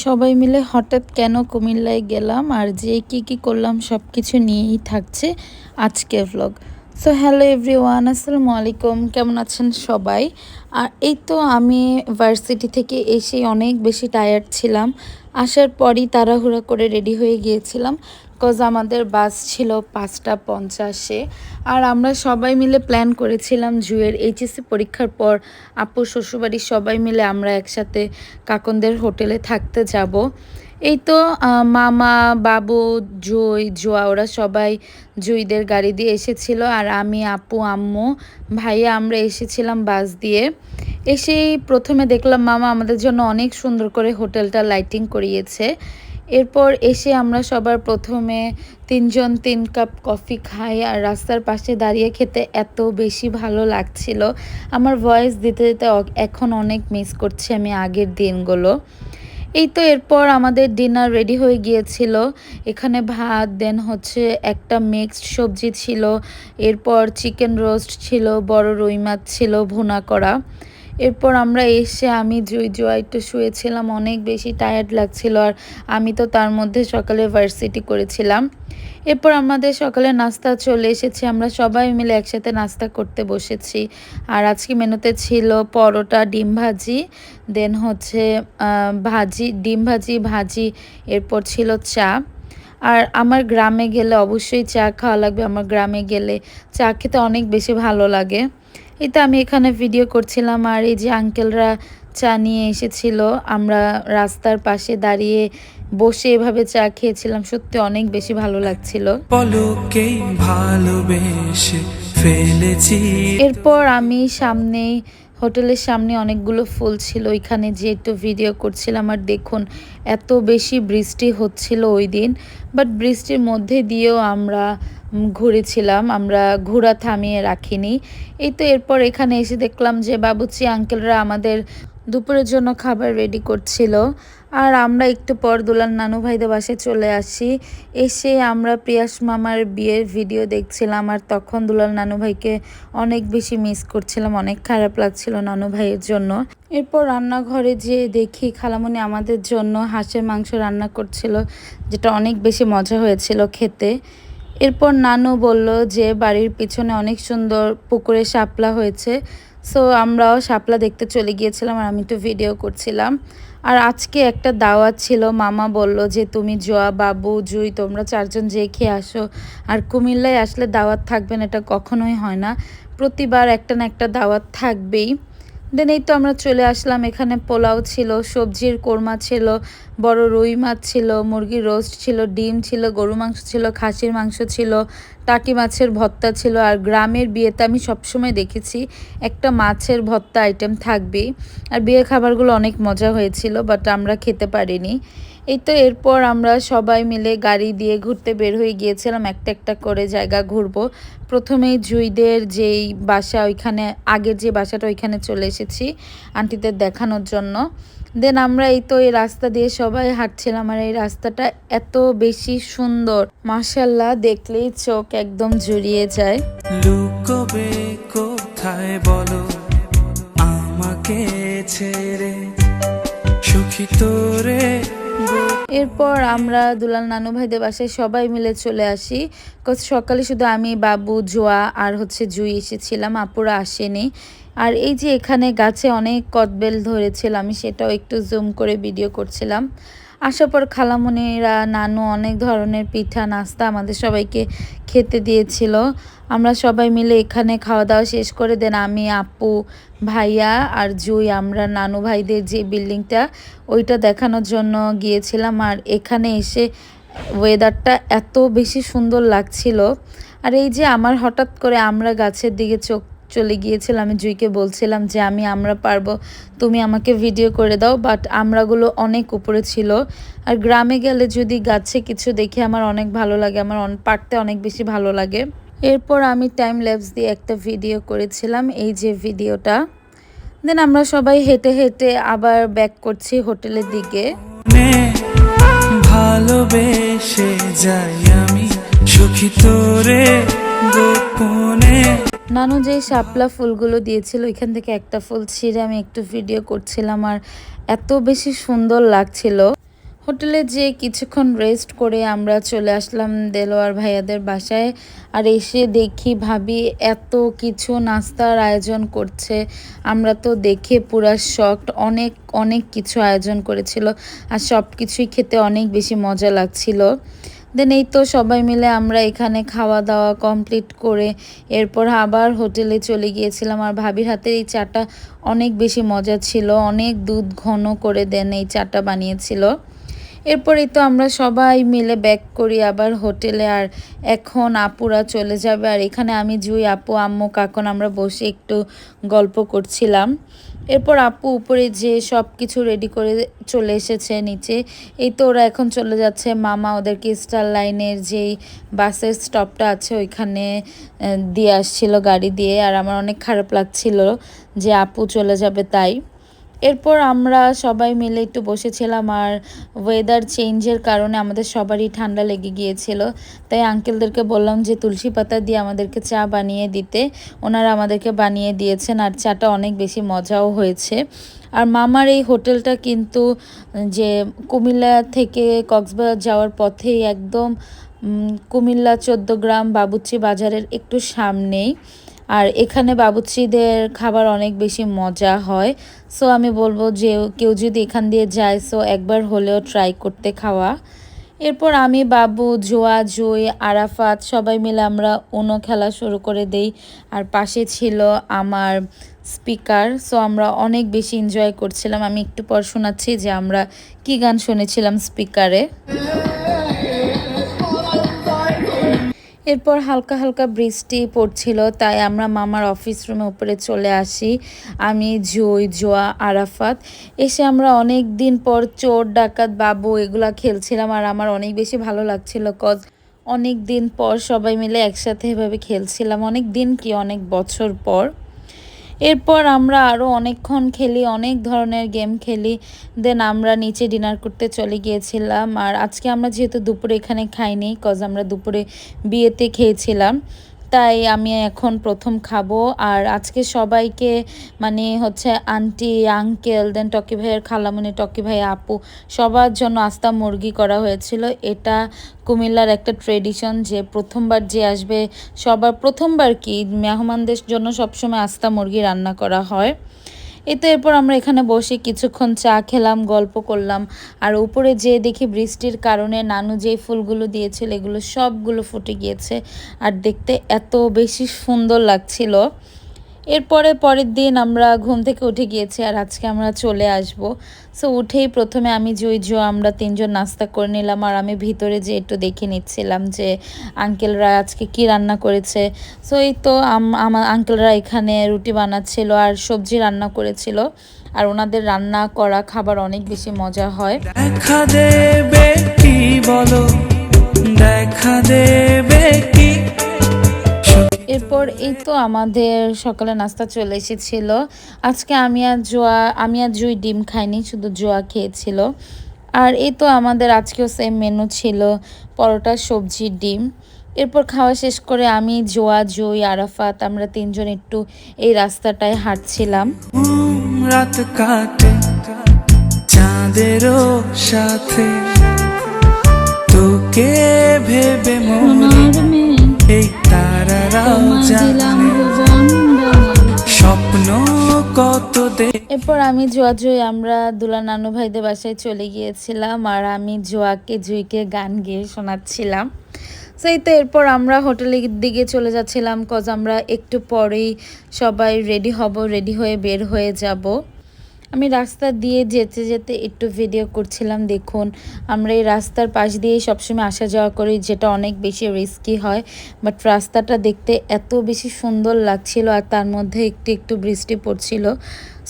সবাই মিলে হঠাৎ কেন কুমিল্লায় গেলাম আর যে কি কি করলাম সব কিছু নিয়েই থাকছে আজকে vlog so hello everyone আসসালামু আলাইকুম, কেমন আছেন সবাই? আর এই তো আমি ভার্সিটি থেকে এসে অনেক বেশি টায়ার্ড ছিলাম। আসার পরই তাড়াহুড়া করে রেডি হয়ে গিয়েছিলাম। বিকজ আমাদের বাস ছিল পাঁচটা পঞ্চাশে। আর আমরা সবাই মিলে প্ল্যান করেছিলাম জুয়ের এইচএসসি পরীক্ষার পর আপুর শ্বশুরবাড়ির সবাই মিলে আমরা একসাথে কাকনদের হোটেলে থাকতে যাব। এই তো মামা, বাবু, জুই, জুয়া, ওরা সবাই জুইদের গাড়ি দিয়ে এসেছিল আর আমি, আপু, আম্মু, ভাইয়া আমরা এসেছিলাম বাস দিয়ে। এসেই প্রথমে দেখলাম মামা আমাদের জন্য অনেক সুন্দর করে হোটেলটা লাইটিং করিয়েছে। এরপর এসে আমরা সবার প্রথমে তিনজন তিন কাপ কফি খাই আর রাস্তার পাশে দাঁড়িয়ে খেতে এত বেশি ভালো লাগছিল। আমার ভয়েস দিতে দিতে এখন অনেক মিস করছি আমি আগের দিনগুলো। এই তো এরপর আমাদের ডিনার রেডি হয়ে গিয়েছিল। এখানে ভাত দেন হচ্ছে একটা মিক্সড সবজি ছিল। এরপর চিকেন রোস্ট ছিল, বড় রুই মাছ ছিল, ভুনা করা। এরপর আমরা এসে আমি জুই জুয়া শুয়েছিলাম, অনেক বেশি টায়ার্ড লাগছিল আর আমি তো তার মধ্যে সকালে ভার্সিটি করেছিলাম। এরপর আমাদের সকালে নাস্তা চলে এসেছে, আমরা সবাই মিলে একসাথে নাস্তা করতে বসেছি। আর আজকে মেনুতে ছিল পরোটা, ডিম ভাজি দেন হচ্ছে ভাজি, ডিম ভাজি ভাজি, এরপর ছিল চা। আর আমার গ্রামে গেলে অবশ্যই চা খাওয়া লাগবে, আমার গ্রামে গেলে চা খেতে অনেক বেশি ভালো লাগে। এই তো আমি এখানে ভিডিও করছিলাম আর এই যে আঙ্কেলরা চা নিয়ে এসেছিল আমরা রাস্তার পাশে দাঁড়িয়ে বসে এভাবে চা খেয়েছিলাম সত্যি অনেক বেশি ভালো লাগছিল। পলকেই ভালোবেসে ফেলেছি। এরপর আমি সামনেই হোটেলের সামনে অনেকগুলো ফুল ছিল ওইখানে যে একটু ভিডিও করছিলাম আর দেখুন এত বেশি বৃষ্টি হচ্ছিল ওই দিন বাট বৃষ্টির মধ্যে দিয়েও আমরা ঘুরেছিলাম, আমরা ঘোরা থামিয়ে রাখিনি। এই তো এরপর এখানে এসে দেখলাম যে বাবুচি আঙ্কেলরা আমাদের দুপুরের জন্য খাবার রেডি করছিল। আর আমরা একটু পর দুলাল নানু ভাইদের বাসায় চলে আসি। এসে আমরা প্রিয়াস মামার বিয়ের ভিডিও দেখছিলাম আর তখন দুলাল নানু ভাইকে অনেক বেশি মিস করছিলাম, অনেক খারাপ লাগছিল নানু ভাইয়ের জন্য। এরপর রান্নাঘরে যেয়ে দেখি খালামণি আমাদের জন্য হাঁসের মাংস রান্না করছিল, যেটা অনেক বেশি মজা হয়েছিল খেতে। এরপর নানু বলল যে, বাড়ির পিছনে অনেক সুন্দর পুকুরে শাপলা হয়েছে। সো আমরাও শাপলা দেখতে চলে গিয়েছিলাম আর আমি একটু ভিডিও করছিলাম। আর আজকে একটা দাওয়াত ছিল, মামা বলল যে, তুমি জোয়া, বাবু, জুই, তোমরা চারজন যেয়ে খেয়ে আসো। আর কুমিল্লায় আসলে দাওয়াত থাকবেন এটা কখনোই হয় না। প্রতিবার একটা না একটা দাওয়াত থাকবেই। দেন এই তো আমরা চলে আসলাম, এখানে পোলাও ছিল, সবজির কোরমা ছিল বড় রুই মাছ ছিল, মুরগির রোস্ট ছিল, ডিম ছিল গরু মাংস ছিল, খাসির মাংস ছিল, টাকি মাছের ভর্তা ছিল আর গ্রামের বিয়েতে আমি সবসময় দেখেছি একটা মাছের ভর্তা আইটেম থাকবেই। আর বিয়ে খাবারগুলো অনেক মজা হয়েছিল বাট আমরা খেতে পারিনি। এই তো এরপর আমরা সবাই মিলে গাড়ি দিয়ে ঘুরতে বের হয়ে গিয়েছিলাম, একটা একটা করে জায়গা ঘুরবো। প্রথমেই জুইদের যেই বাসা, ওইখানে, আগের যে বাসাটা, ওইখানে চলে এসেছি আন্টিদের দেখানোর জন্য। দেন আমরা এই তো এই রাস্তা দিয়ে সবাই হাঁটছিলাম আর এই রাস্তাটা এত বেশি সুন্দর। মাসাল্লাহ দেখলেই চোখ একদম জুড়িয়ে যায়। কোথায় বলো? আমাকে ছেড়ে। সুখী তোরে এরপর আমরা দুলাল নানু ভাইদের বাসায় সবাই মিলে চলে আসি। সকালে শুধু আমি, বাবু, জোয়া আর হচ্ছে জুই এসেছিলাম, আপুরা আসেনি। আর এই যে এখানে গাছে অনেক কদবেল ধরেছিল, আমি সেটাও একটু জুম করে ভিডিও করছিলাম। আসার পর খালামণিরা নানু অনেক ধরনের পিঠা, নাস্তা আমাদের সবাইকে খেতে দিয়েছিল। আমরা সবাই মিলে এখানে খাওয়া দাওয়া শেষ করে দেন আমি, আপু, ভাইয়া আর জুই। আমরা নানু ভাইদের যে বিল্ডিংটা, ওইটা দেখানোর জন্য গিয়েছিলাম আর এখানে এসে ওয়েদারটা এত বেশি সুন্দর লাগছিল। আর এই যে আমার হঠাৎ করে আমরা গাছের দিকে চোখ চলে গিয়েছিলাম, আমি জুইকে বলছিলাম যে, আমি, আমরা পারব, তুমি আমাকে ভিডিও করে দাও। বাট আমরাগুলো অনেক উপরে ছিল। আর গ্রামে গেলে যদি গাছে কিছু দেখে আমার অনেক ভালো লাগে, আমার পারতে অনেক বেশি ভালো লাগে। এরপর আমি টাইম ল্যাপস দিয়ে একটা ভিডিও করেছিলাম, এই যে ভিডিওটা দেন আমরা সবাই হেঁটে হেঁটে আবার ব্যাক করছি হোটেলের দিকে। ভালোবেসে যাই আমি, সুখী তোরে গোপনে। নানু যেই শাপলা ফুলগুলো দিয়েছিল, এখান থেকে একটা ফুল ছিঁড়ে আমি একটু ভিডিও করছিলাম আর এত বেশি সুন্দর লাগছিল। হোটেলে যে কিছুক্ষণ রেস্ট করে আমরা চলে আসলাম দেলোয়ার ভাইয়াদের বাসায় আর এসে দেখি ভাবি এত কিছু নাস্তার আয়োজন করছে। আমরা তো দেখে পুরা শকড অনেক অনেক কিছু আয়োজন করেছিল আর সব কিছুই খেতে অনেক বেশি মজা লাগছিল। দেন এই তো সবাই মিলে আমরা এখানে খাওয়া দাওয়া কমপ্লিট করে এরপর আবার হোটেলে চলে গিয়েছিলাম। আর ভাবির হাতের এই চাটা অনেক বেশি মজা ছিল। অনেক দুধ ঘন করে দেন এই চাটা বানিয়েছিল। এরপরেই তো আমরা সবাই মিলে ব্যাক করি আবার হোটেলে আর এখন আপুরা চলে যাবে, আর এখানে আমি, জুই, আপু, আম্মু কাকন আমরা বসে একটু গল্প করছিলাম। এরপর আপু উপরে যে সব কিছু রেডি করে চলে এসেছে নিচে, এই তো ওরা এখন চলে যাচ্ছে। মামা ওদেরকে স্টার লাইনের যেই বাসের স্টপটা আছে, ওইখানে দিয়ে আসছিল গাড়ি দিয়ে, আর আমার অনেক খারাপ লাগছিল যে আপু চলে যাবে তাই। এরপর আমরা সবাই মিলে একটু বসেছিলাম আর ওয়েদার চেঞ্জের কারণে আমাদের সবারই ঠান্ডা লেগে গিয়েছিল। তাই আঙ্কেলদেরকে বললাম যে, তুলসী পাতা দিয়ে আমাদেরকে চা বানিয়ে দিতে। ওনারা আমাদেরকে বানিয়ে দিয়েছেন আর চাটা অনেক বেশি মজাও হয়েছে। আর মামার এই হোটেলটা কিন্তু, যে কুমিল্লা থেকে কক্সবাজার যাওয়ার পথেই একদম কুমিল্লা চোদ্দ গ্রাম বাবুচি বাজারের একটু সামনেই। আর এখানে বাবুচিদের খাবার অনেক বেশি মজা হয়। সো আমি বলব যে কেউ যদি এখান দিয়ে যায় সো একবার হলেও ট্রাই করতে খাওয়া। এরপর আমি, বাবু, জোয়া, জুই, আরাফাত সবাই মিলে আমরা উনো খেলা শুরু করে দেই। আর পাশে ছিল আমার স্পিকার সো আমরা অনেক বেশি এনজয় করছিলাম। আমি একটু পর শোনাচ্ছি যে আমরা কি গান শুনেছিলাম স্পিকারে এরপর হালকা হালকা বৃষ্টি পড়ছিল, তাই আমরা মামার অফিস রুমে উপরে চলে আসি। আমি, জুই, জোয়া, আরাফাত, এসে আমরা অনেক দিন পর চোর, ডাকাত, বাবু এগুলা খেলছিলাম আর আমার অনেক বেশি ভালো লাগছিল কজ অনেক দিন পর সবাই মিলে একসাথে এভাবে খেলছিলাম অনেক দিন কি, অনেক বছর পর। এরপর আমরা আরও অনেকক্ষণ খেলি, অনেক ধরনের গেম খেলি। দেন আমরা নিচে ডিনার করতে চলে গিয়েছিলাম। আর আজকে আমরা যেহেতু দুপুরে এখানে খাইনি কজ আমরা দুপুরে বিয়েতে খেয়েছিলাম। তাই আমি এখন প্রথম খাব। আর আজকে সবাইকে মানে হচ্ছে আন্টি আঙ্কেল দেন টকি ভাইয়ের খালামুনি টকি ভাই আপু, সবার জন্য আস্তা মুরগি করা হয়েছিল। এটা কুমিল্লার একটা ট্রেডিশন যে প্রথমবার যে আসবে, সবার প্রথমবার কি মেহমানদের জন্য সবসময় আস্তা মুরগি রান্না করা হয়। এই তো এরপর আমরা এখানে বসে কিছুক্ষণ চা খেলাম, গল্প করলাম। আর উপরে যেয়ে দেখি বৃষ্টির কারণে নানু যে ফুলগুলো দিয়েছিল, এগুলো সবগুলো ফুটে গিয়েছে। আর দেখতে এত বেশি সুন্দর লাগছিল। এরপরে পরের দিন আমরা ঘুম থেকে উঠে গিয়েছি আর আজকে আমরা চলে আসব। সো উঠেই প্রথমে আমি জয় জো আমরা তিনজন নাস্তা করে নিলাম আর আমি ভিতরে যে একটু দেখে নিচ্ছিলাম যে আঙ্কেলরা আজকে কি রান্না করেছে। সো এই তো আম- আমার আঙ্কেলরা এখানে রুটি বানাচ্ছিল আর সবজি রান্না করেছিল। আর ওনাদের রান্না করা খাবার অনেক বেশি মজা হয়। দেখা দেবে কি বলো? দেখা দেবে কি? এরপর এই তো আমাদের সকালে নাস্তা চলে এসেছিল। আজকে আমি আর জোয়া আমি আর জুই ডিম খাইনি শুধু জোয়া খেয়েছিল। আর এই তো আমাদের আজকেও সেম মেনু ছিল পরোটা সবজি ডিম। এরপর খাওয়া শেষ করে আমি জোয়া জুই আরাফাত আমরা তিনজন একটু এই রাস্তাটায় হাঁটছিলাম। ঘুম রাত কাটে চাঁদেরও সাথে তোকে ভেবে আমি জোয়া জুই, আমরা দুলা নানু ভাইদের বাসায় চলে গিয়েছিলাম আর আমি জোয়াকে, জুইকে গান গেয়ে শোনাচ্ছিলাম। সেই তো এরপর আমরা হোটেলের দিকে চলে যাচ্ছিলাম কজ আমরা একটু পরেই সবাই রেডি হব রেডি হয়ে বের হয়ে যাব। আমি রাস্তা দিয়ে যেতে যেতে একটু ভিডিও করছিলাম, দেখুন, আমরা এই রাস্তার পাশ দিয়েই সবসময় আসা যাওয়া করি, যেটা অনেক বেশি রিস্কি হয়। বাট রাস্তাটা দেখতে এত বেশি সুন্দর লাগছিল আর তার মধ্যে একটু একটু বৃষ্টি পড়ছিল।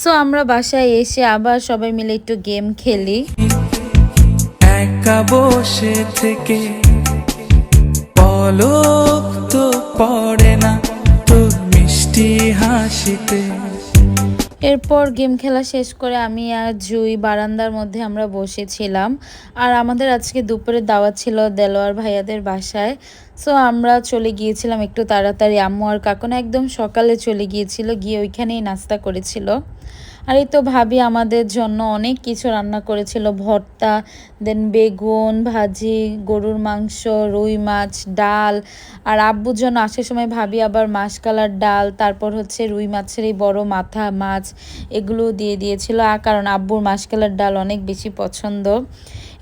সো আমরা বাসায় এসে আবার সবাই মিলে একটু গেম খেলি। একা বসে থেকে পলক তো পড়ে না তো মিষ্টি হাসিতে। এরপর গেম খেলা শেষ করে আমি আর জুই বারান্দার মধ্যে আমরা বসেছিলাম। আর আমাদের আজকে দুপুরে দাওয়াত ছিল দেলোয়ার ভাইয়াদের বাসায়। সো আমরা চলে গিয়েছিলাম একটু তাড়াতাড়ি। আম্মু আর কাকুনা একদম সকালে চলে গিয়েছিল, গিয়ে ওইখানেই নাস্তা করেছিল। আর এই তো ভাবি আমাদের জন্য অনেক কিছু রান্না করেছিল। ভর্তা দেন বেগুন ভাজি, গরুর মাংস, রুই মাছ, ডাল। আর আব্বুর জন্য আসার সময় ভাবি আবার মাসকালার ডাল, তারপর হচ্ছে রুই মাছের এই বড় মাথা মাছ এগুলো দিয়ে দিয়েছিল। আর কারণ আব্বুর মাসকালার ডাল অনেক বেশি পছন্দ।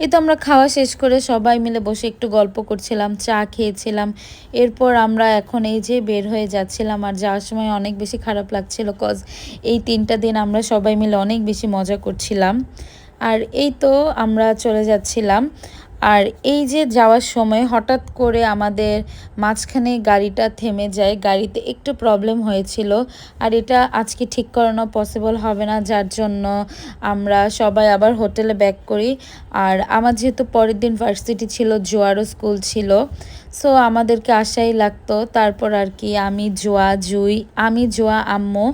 এই তো আমরা খাওয়া শেষ করে সবাই মিলে বসে একটু গল্প করছিলাম, চা খেয়েছিলাম। এরপর আমরা এখন এই যে বের হয়ে যাচ্ছিলাম আর যাওয়ার সময় অনেক বেশি খারাপ লাগছিল কজ এই তিনটা দিন আমরা সবাই মিলে অনেক বেশি মজা করছিলাম। আর এই তো আমরা চলে যাচ্ছিলাম। আর এই যে যাওয়ার সময় হঠাৎ করে আমাদের মাঝখানে গাড়িটা থেমে যায়, গাড়িতে একটু প্রবলেম হয়েছিল। আর এটা আজকে ঠিক করানো পসিবল হবে না, যার জন্য আমরা সবাই আবার হোটেলে ব্যাক করি। আর আমার যেহেতু পরের দিন ভার্সিটি ছিল, জোয়ারও স্কুল ছিল সো আমাদেরকে আশাই লাগতো। তারপর আর কি আমি, জোয়া, জুই, আমি, জোয়া, আম্মু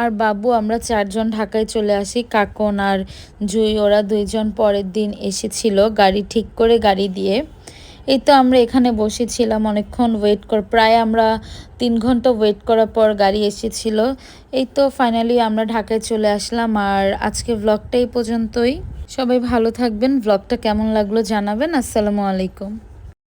আর বাবু, আমরা চারজন ঢাকায় চলে আসি। কাকন আর জুই, ওরা দুইজন পরের দিন এসেছিল গাড়ি ঠিক করে গাড়ি দিয়ে। এই তো আমরা এখানে বসেছিলাম অনেকক্ষণ ওয়েট কর, প্রায় আমরা তিন ঘণ্টা ওয়েট করার পর গাড়ি এসেছিল। এই তো ফাইনালি আমরা ঢাকায় চলে আসলাম আর আজকে ব্লগটা এই পর্যন্তই। সবাই ভালো থাকবেন। ব্লগটা কেমন লাগল জানাবেন। আসসালামু আলাইকুম।